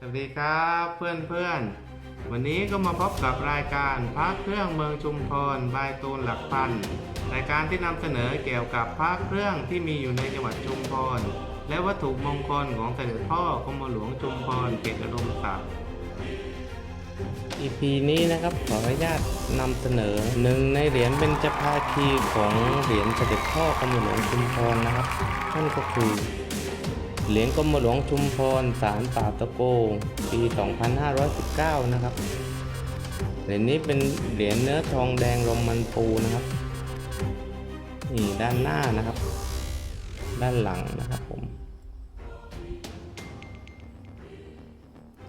สวัสดีครับเพื่อนเพื่อนวันนี้ก็มาพบกับรายการพระเครื่องเมืองชุมพรบายตูนหลักพันรายการที่นำเสนอเกี่ยวกับพระเครื่องที่มีอยู่ในจังหวัดชุมพรและวัตถุมงคลของเสด็จพ่อกรมหลวงชุมพรเกตอุดมศักดิ์ EP นี้นะครับขออนุญาตนำเสนอหนึ่งในเหรียญเป็นจภาคีของเหรียญเสด็จพ่อกรมหลวงชุมพรนะครับนั่นก็คือ เหรียญกรมหลวงชุมพรสารป่าตะโก ปี 2519 นะครับ เหรียญนี้เป็นเหรียญเนื้อทองแดงลมมันปูนะครับ นี่ด้านหน้านะครับ ด้านหลังนะครับผม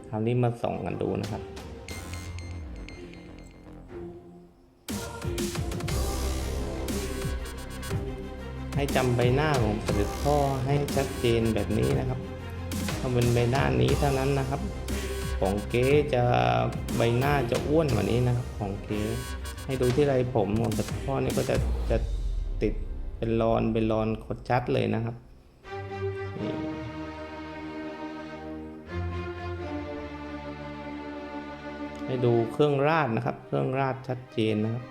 คราวนี้มาส่องกันดูนะครับ ให้จำใบหน้าของเสด็จพ่อให้ชัดเจนแบบนี้นะครับถ้าเป็นใบหน้านี้เท่านั้นนะครับ ของเก๊จะใบหน้าจะอ้วนกว่านี้นะครับ ของเก๊ให้ดูที่ไรผมของเสด็จพ่อนี่ก็จะจะติดเป็นรอนเป็นรอนคดชัดเลยนะครับให้ดูเครื่องราดนะครับ เครื่องราดชัดเจนนะครับ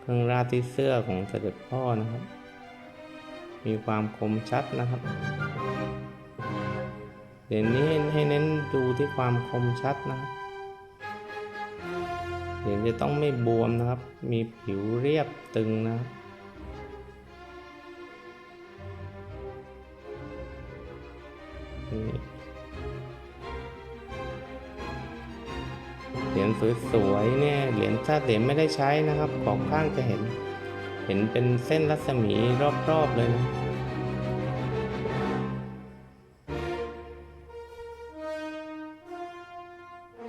เครื่องราดที่เสื้อของเสด็จพ่อนะครับ มีความคมชัดนะครับ เดี๋ยวนี้ให้เน้นดูที่ความคมชัดนะครับเหรียญจะต้องไม่บวมนะครับ มีผิวเรียบตึงนะครับเหรียญสวยๆเนี่ยเหรียญถ้าเหรียญไม่ได้ใช้นะครับ ขอบข้างจะเห็น เห็นเป็นเส้นรัศมีรอบ ๆ เลยนะ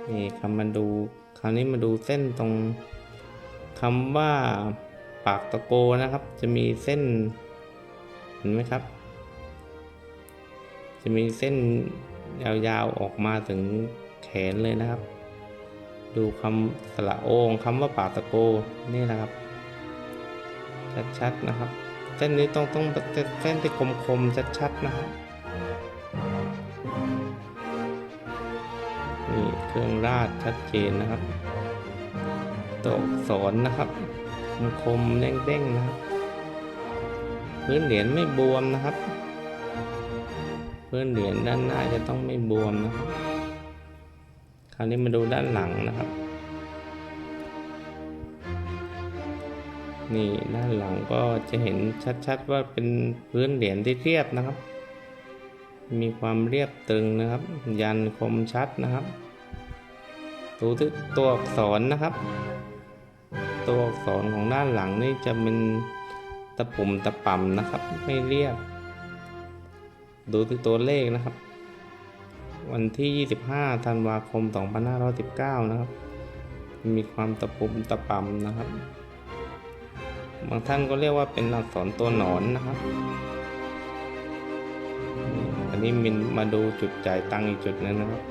นี่คำมาดูคราวนี้มาดูเส้นตรงคำว่าปากตะโกนะครับ จะมีเส้น เห็นไหมครับ จะมีเส้นยาวๆออกมาถึงแขนเลยนะครับ ดูคำสระโองคำว่าปากตะโกนี่นะครับ ชัดๆนะครับ เส้นนี้ต้องต้องเส้นที่คมๆชัดๆนะครับนี่เครื่องราดชัดเจนนะครับ ตัวอักษรนะครับ คมๆเด้งๆนะครับพื้นเหรียญไม่บวมนะครับพื้นเหรียญด้านหน้าจะต้องไม่บวมนะครับ คราวนี้มาดูด้านหลังนะครับ นี่ด้านหลังก็จะเห็นชัดๆว่าเป็นพื้นเหรียญที่เรียบนะครับ มีความเรียบตึงนะครับ ยันคมชัดนะครับดูที่ตัวอักษรนะครับ ตัวอักษรของด้านหลังนี่จะเป็นตะปุ่มตะป่ำนะครับ ไม่เรียบ ดูที่ตัวเลขนะครับ วันที่ 25 ธันวาคม 2519 นะครับ มีความตะปุ่มตะป่ำนะครับ บางท่านก็เรียกว่าเป็นอักษรตัวหนอนนะครับ อันนี้มินมาดูจุดจ่ายตังค์อีกจุดนึงนะครับ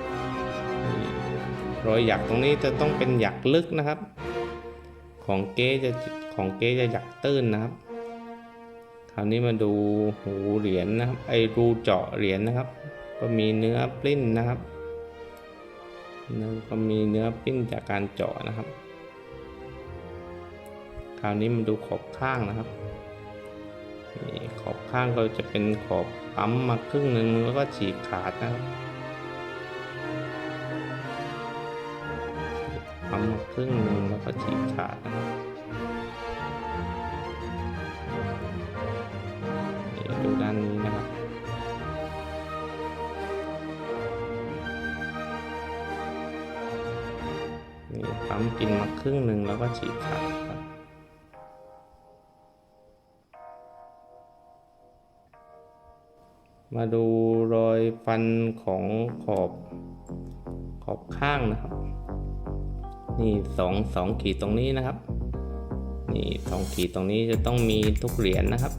รอยหยักตรงนี้จะต้องเป็นหยักลึกนะครับ ของเก๊จะของเก๊จะหยักตื้นนะครับ คราวนี้มาดูหูเหรียญนะครับ ไอรูเจาะเหรียญนะครับ ก็มีเนื้อปลิ้นนะครับแล้วก็มีเนื้อปลิ้นจากการเจาะนะครับ ราวนี้มาดูขอบข้างนะครับนี่ขอบข้างก็จะเป็นขอบปั๊มมาครึ่งหนึ่งแล้วก็ฉีกขาดนะครับปั๊มมาครึ่งหนึ่งแล้วก็ฉีกขาดนะครับนี่ดูด้านนี้นะครับนี่ปั๊มกินมาครึ่งหนึ่งแล้วก็ฉีกขาดครับ มาดูรอยฟันของขอบขอบข้างนะครับ นี่สองสองขีดตรงนี้นะครับ นี่สองขีดตรงนี้จะต้องมีทุกเหรียญนะครับ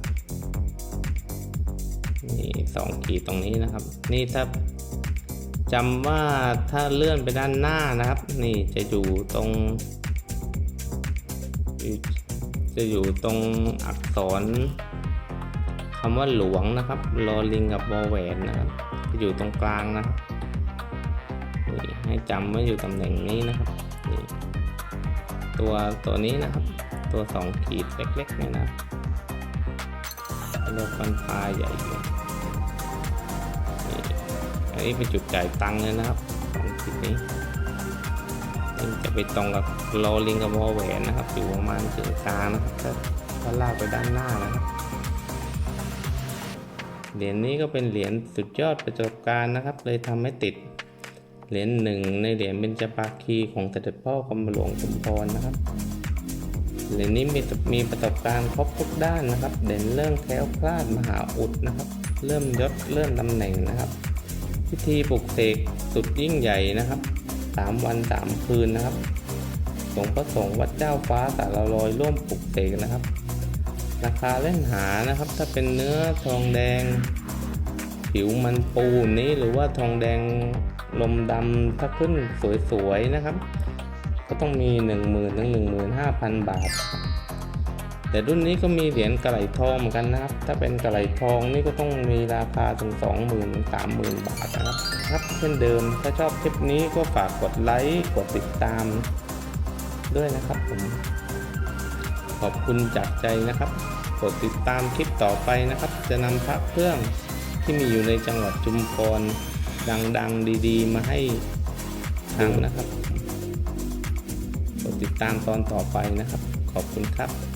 นี่สองขีดตรงนี้นะครับ นี่ถ้าจำว่าถ้าเลื่อนไปด้านหน้านะครับ นี่จะอยู่ตรงจะอยู่ตรงอักษร คำว่าหลวงนะครับลอลิงกับวอแหวนนะครับ อยู่ตรงกลางนะครับนี่ให้จำไว้อยู่ตำแหน่งนี้นะครับนี่ตัวตัวนี้นะครับ ตัวสองขีดเล็กๆเนี่ยนะเรียกฟันพาใหญ่อยู่นี่อันนี้เป็นจุดจ่ายตังค์เลยนะครับสองขีดนี้นี่จะไปตรงกับโลลิงกับวอแหวนนะครับ อยู่ประมาณถึงกลางนะครับถ้าลากไปด้านหน้านะครับ เหรียญนี้ก็เป็นเหรียญสุดยอดประสบการณ์นะครับ เลยทำให้ติดเหรียญหนึ่งในเหรียญเบญจภาคีของเสด็จพ่อกรมหลวงชุมพรนะครับเหรียญนี้มีมีประสบการณ์ครบทุกด้านนะครับ เด่นเรื่องแคล้วคลาดมหาอุดนะครับ เริ่มยศเลื่อนตำแหน่งนะครับ พิธีปลุกเสกสุดยิ่งใหญ่นะครับสามวันสามคืนนะครับสงฆ์พระสงฆ์วัดเจ้าฟ้าสารลอยร่วมปลุกเสกนะครับ ราคาเล่นหานะครับ ถ้าเป็นเนื้อทองแดง ผิวมันปูนี้หรือว่าทองแดงลมดำถ้าขึ้นสวยๆนะครับ ก็ต้องมี 1 0,000ื่นถึงหนึ่งหมื่นห้าพันบาท แต่รุ่นนี้ก็มีเหรียญกระไหลทองเหมือนกันนะครับ ถ้าเป็นกระไหลทองนี่ก็ต้องมีราคาถึง 20,000 30,000 บาทนะครับครับเช่นเดิมถ้าชอบคลิปนี้ก็ฝากกดไลค์กดติดตามด้วยนะครับผมขอบคุณจากใจนะครับ ดติดตามคลิปต่อไปนะครับ จะนำพระเครื่องที่มีอยู่ในจังหวัดจุมพรดังๆ ดีๆ มาให้ทางนะครับ กดติดตามตอนต่อไปนะครับ ขอบคุณครับ